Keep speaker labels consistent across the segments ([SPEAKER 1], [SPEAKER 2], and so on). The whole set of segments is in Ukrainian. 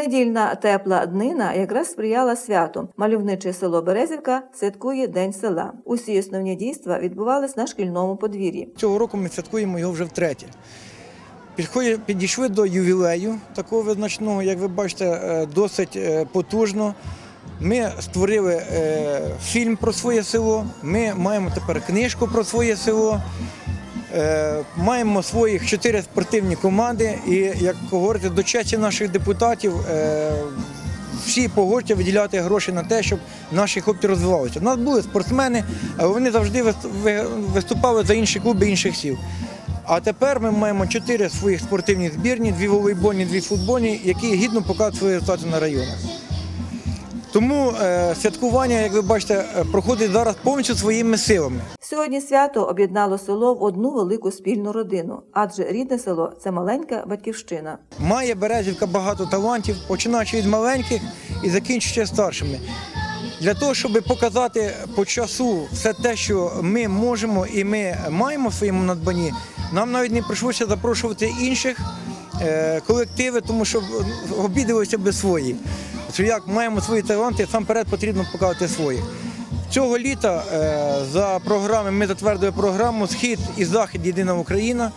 [SPEAKER 1] Недільна тепла днина якраз сприяла святу. Мальовниче село Березівка святкує День села. Усі основні дійства відбувались на шкільному подвір'ї.
[SPEAKER 2] Цього року ми святкуємо його вже втретє. Підійшли до ювілею такого визначного, як ви бачите, е, досить е, потужно. Ми створили е, фільм про своє село. Ми маємо тепер книжку про своє село. Е, Маємо своїх чотири спортивні команди, і як говорити, до честі наших депутатів е, всі погодяться виділяти гроші на те, щоб наші хлопці розвивалися. У нас були спортсмени, але вони завжди виступали за інші клуби інших сіл. А тепер ми маємо чотири своїх спортивні збірні, дві волейбольні, дві футбольні, які гідно показують свої результати на районах. Тому е, святкування, як ви бачите, е, проходить зараз повністю своїми силами.
[SPEAKER 1] Сьогодні свято об'єднало село в одну велику спільну родину, адже рідне село це маленька батьківщина.
[SPEAKER 2] Має Березівка багато талантів, починаючи від маленьких і закінчуючи старшими. Для того, щоб показати по часу все те, що ми можемо і ми маємо в своєму надбанні, нам навіть не прийшлося запрошувати інших е, колективи, тому що обідалися би свої. Як маємо свої таланти, сам перед потрібно показати своїх. Цього літа е, за програми ми затвердили програму Схід і Захід Єдина Україна.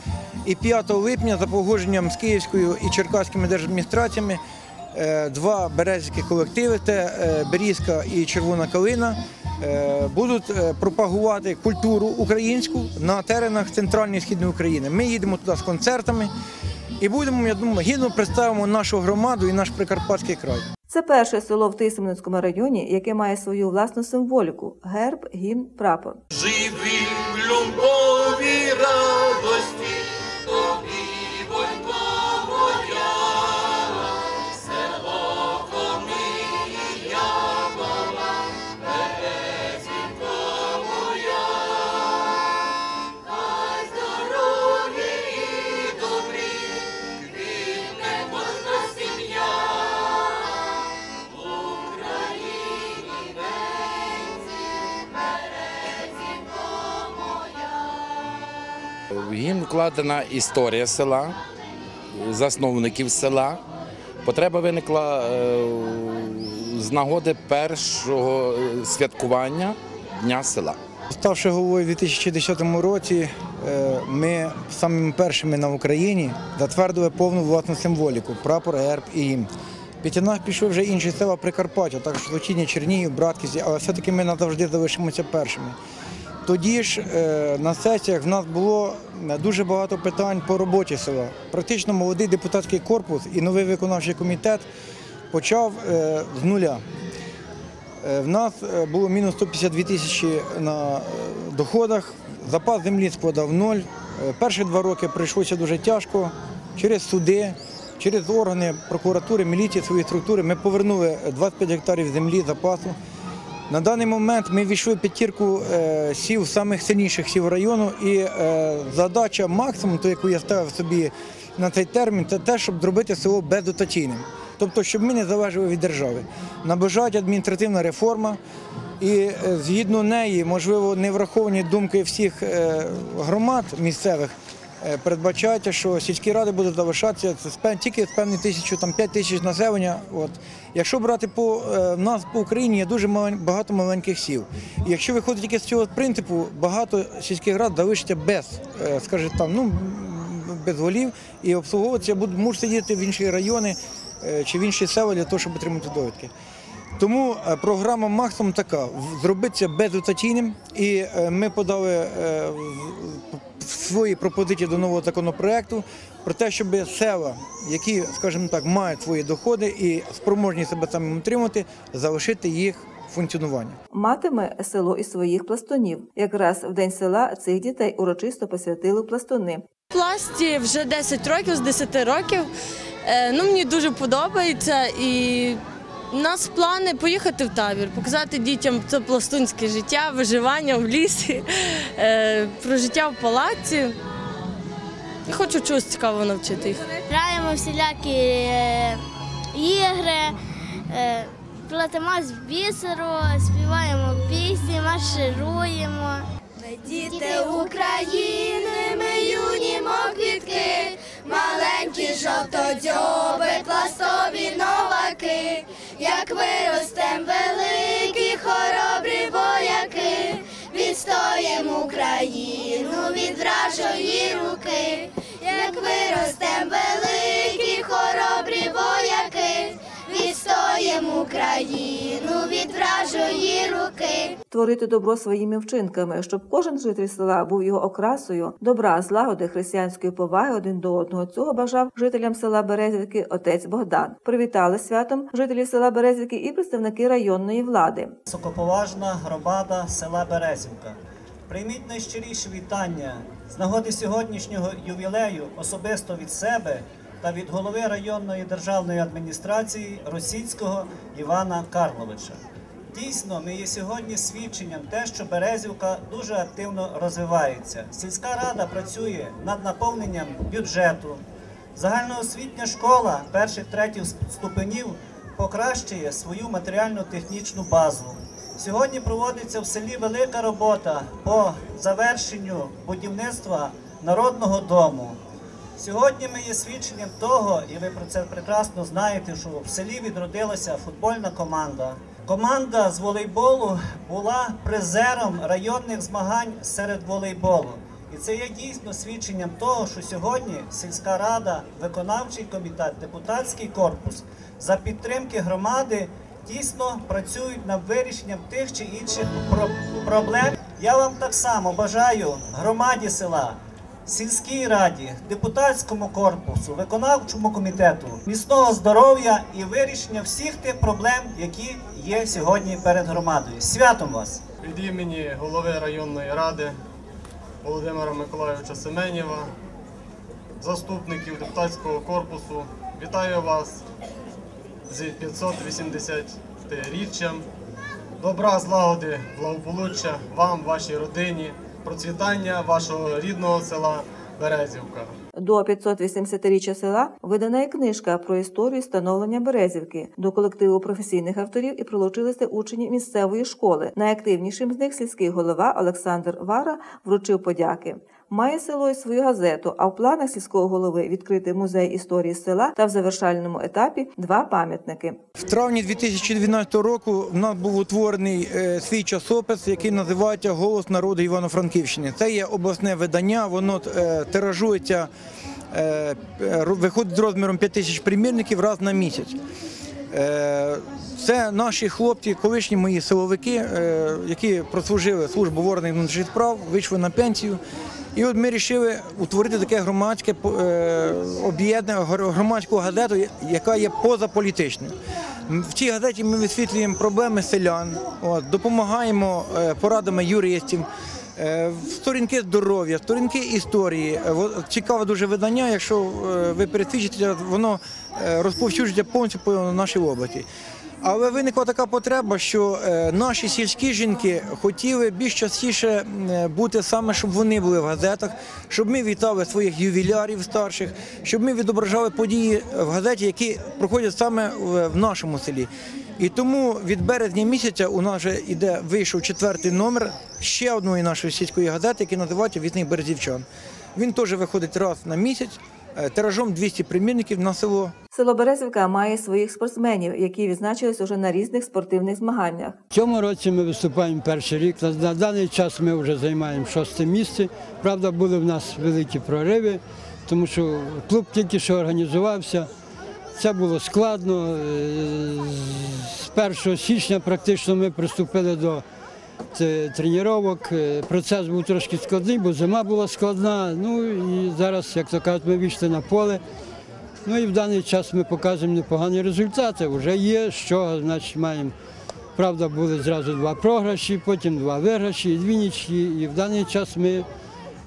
[SPEAKER 2] І 5 липня за погодженням з Київською і Черкаськими держадміністраціями е, два березівські колективи це е, Берізка і Червона Калина. Будуть пропагувати культуру українську на теренах центральної і східної України. Ми їдемо туди з концертами і будемо, я думаю, гідно представимо нашу громаду і наш Прикарпатський край.
[SPEAKER 1] Це перше село в Тисменницькому районі, яке має свою власну символіку герб, гімн, прапор.
[SPEAKER 3] Живі в любові радості, В
[SPEAKER 4] історія села, засновників села. Потреба виникла е, з нагоди першого е, святкування Дня села.
[SPEAKER 2] Ставши головою у 2010 році, е, ми самими першими на Україні затвердили повну власну символіку прапор, герб і гімн. Після нас пішли вже інші села Прикарпаття, також Лучині, Чернігів, Братківці, але все-таки ми назавжди залишимося першими. Тоді ж е, на сесіях в нас було е, дуже багато питань по роботі села. Практично молодий депутатський корпус і новий виконавчий комітет почав е, з нуля. В нас було мінус 152 тисячі на доходах, запас землі складав ноль. Перші два роки прийшлося дуже тяжко. Через суди, через органи прокуратури, міліції, свої структури ми повернули 25 гектарів землі запасу. На даний момент ми війшли п'ятірку е, сіл, самих сильніших сіл району, і е, задача максимум, ту, яку я ставив собі на цей термін, це те, щоб зробити село бездотаційним. Тобто, щоб ми не залежали від держави. Наближають адміністративна реформа, і е, згідно неї, можливо, не враховані думки всіх громад місцевих. Е, Передбачається, що сільські ради будуть залишатися це тільки з певної тисячі, там 5 тисяч населення. От. Якщо брати по е, в нас по Україні є дуже багато маленьких сіл. І якщо виходить тільки з цього принципу, багато сільських рад залишиться без, е, скажімо там, ну без голів і обслуговуватися будуть можуть сидіти в інші райони чи в інші села для того, щоб отримати довідки. Тому е, програма максимум така: зробитися бездотаційним, і е, ми подали е, свої пропозиції до нового законопроекту про те, щоб села, які, скажімо так, мають свої доходи і спроможні себе самим утримати, залишити їх функціонування.
[SPEAKER 1] Матиме село і своїх пластунів. Якраз в день села цих дітей урочисто посвятили пластуни.
[SPEAKER 5] Пласті вже 10 років, з 10 років. Ну, мені дуже подобається і у нас плани поїхати в табір, показати дітям це пластунське життя, виживання в лісі, е, про життя в палаці. Я Хочу чогось цікавого навчити їх.
[SPEAKER 6] Граємо всілякі е, ігри, е, платимо з бісеру, співаємо пісні, маршируємо. Ми діти України, ми юні моквітки, маленькі жовтодзьоби, пластові нова роки, як виростем великі хоробрі вояки, відстоєм Україну від вражої руки, як виростем великі хоробрі вояки, відстоєм Україну від вражої руки.
[SPEAKER 1] Творити добро своїми вчинками, щоб кожен житель села був його окрасою, добра, злагоди, християнської поваги один до одного. Цього бажав жителям села Березівки отець Богдан. Привітали святом жителів села Березівки і представники районної влади.
[SPEAKER 7] Високоповажна громада села Березівка. Прийміть найщиріші вітання з нагоди сьогоднішнього ювілею особисто від себе та від голови районної державної адміністрації Російського Івана Карловича. Дійсно, ми є сьогодні свідченням те, що Березівка дуже активно розвивається. Сільська рада працює над наповненням бюджету. Загальноосвітня школа перших третіх ступенів покращує свою матеріально-технічну базу. Сьогодні проводиться в селі велика робота по завершенню будівництва народного дому. Сьогодні ми є свідченням того, і ви про це прекрасно знаєте, що в селі відродилася футбольна команда. Команда з волейболу була призером районних змагань серед волейболу. І це є дійсно свідченням того, що сьогодні сільська рада, виконавчий комітет, депутатський корпус за підтримки громади дійсно працюють над вирішенням тих чи інших проблем. Я вам так само бажаю громаді села, сільській раді, депутатському корпусу, виконавчому комітету, міцного здоров'я і вирішення всіх тих проблем, які є сьогодні перед громадою. Святом вас!
[SPEAKER 8] Від імені голови районної ради Володимира Миколайовича Семенєва, заступників депутатського корпусу, вітаю вас з 580-річчям. Добра, злагоди, благополуччя вам, вашій родині, процвітання вашого рідного села Березівка.
[SPEAKER 1] До 580-річчя села видана і книжка про історію становлення Березівки. До колективу професійних авторів і прилучилися учні місцевої школи. Найактивнішим з них сільський голова Олександр Вара вручив подяки. Має село і свою газету, а в планах сільського голови відкрити музей історії села та в завершальному етапі два пам'ятники.
[SPEAKER 2] В травні 2012 року в нас був утворений е, свій часопис, який називається Голос народу Івано-Франківщини. Це є обласне видання, воно е, тиражується, е, виходить з розміром 5 тисяч примірників раз на місяць. Е, Це наші хлопці, колишні мої силовики, е, які прослужили службу в органах внутрішніх справ, вийшли на пенсію. І от ми вирішили утворити таке громадське е, об'єднання, громадську газету, яка є позаполітичною. В цій газеті ми висвітлюємо проблеми селян, от, допомагаємо порадами юристів, сторінки здоров'я, сторінки історії. Цікаве дуже видання. Якщо ви пересвідчите, воно розповсюджується повністю по нашій області. Але виникла така потреба, що е, наші сільські жінки хотіли більш частіше е, бути саме, щоб вони були в газетах, щоб ми вітали своїх ювілярів старших, щоб ми відображали події в газеті, які проходять саме в, нашому селі. І тому від березня місяця у нас вже іде вийшов четвертий номер ще одної нашої сільської газети, який називається Вісних Березівчан. Він теж виходить раз на місяць, е, тиражом 200 примірників на село.
[SPEAKER 1] Село Березівка має своїх спортсменів, які відзначились уже на різних спортивних змаганнях.
[SPEAKER 9] В цьому році ми виступаємо перший рік. На- даний час ми вже займаємо шосте місце. Правда, були в нас великі прориви, тому що клуб тільки що організувався. Це було складно. Е, З 1 січня практично ми приступили до тренувань. Е, Процес був трошки складний, бо зима була складна. Ну і зараз, як то кажуть, ми вийшли на поле. Ну і в даний час ми показуємо непогані результати. Вже є, що значить маємо. Правда, були зразу два програші, потім два виграші, дві нічі. І в даний час ми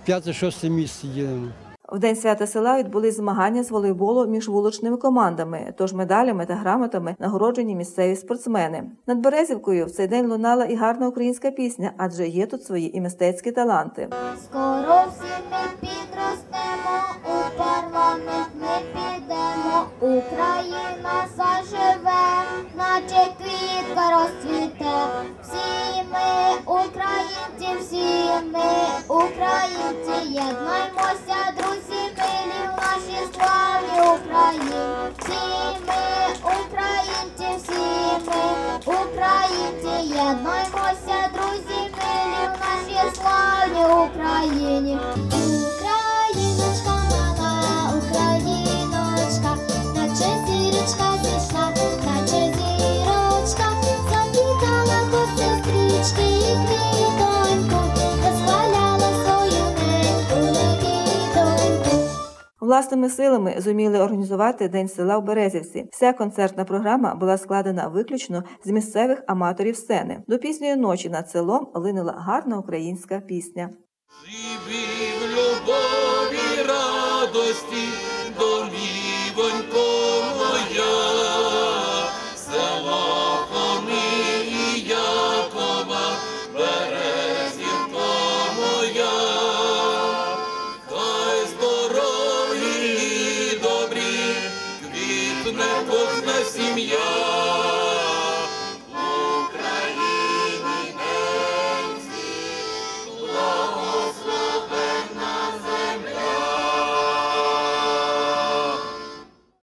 [SPEAKER 9] п'яте-шосте місце ділимо.
[SPEAKER 1] В день свята села відбулись змагання з волейболу між вуличними командами, тож медалями та грамотами нагороджені місцеві спортсмени. Над Березівкою в цей день лунала і гарна українська пісня, адже є тут свої і мистецькі таланти.
[SPEAKER 6] Скоро всі ми підростемо, у парламент ми підемо, Україна заживе, наче квітка розцвіте. Всі українці ми, українці всі ми, українці, єднаймося, друзі, милі в нашій славній Україні.
[SPEAKER 1] Власними силами зуміли організувати День села в Березівці. Вся концертна програма була складена виключно з місцевих аматорів сцени. До пізньої ночі над селом линула гарна українська пісня.
[SPEAKER 3] Живі в любові радості, домівонько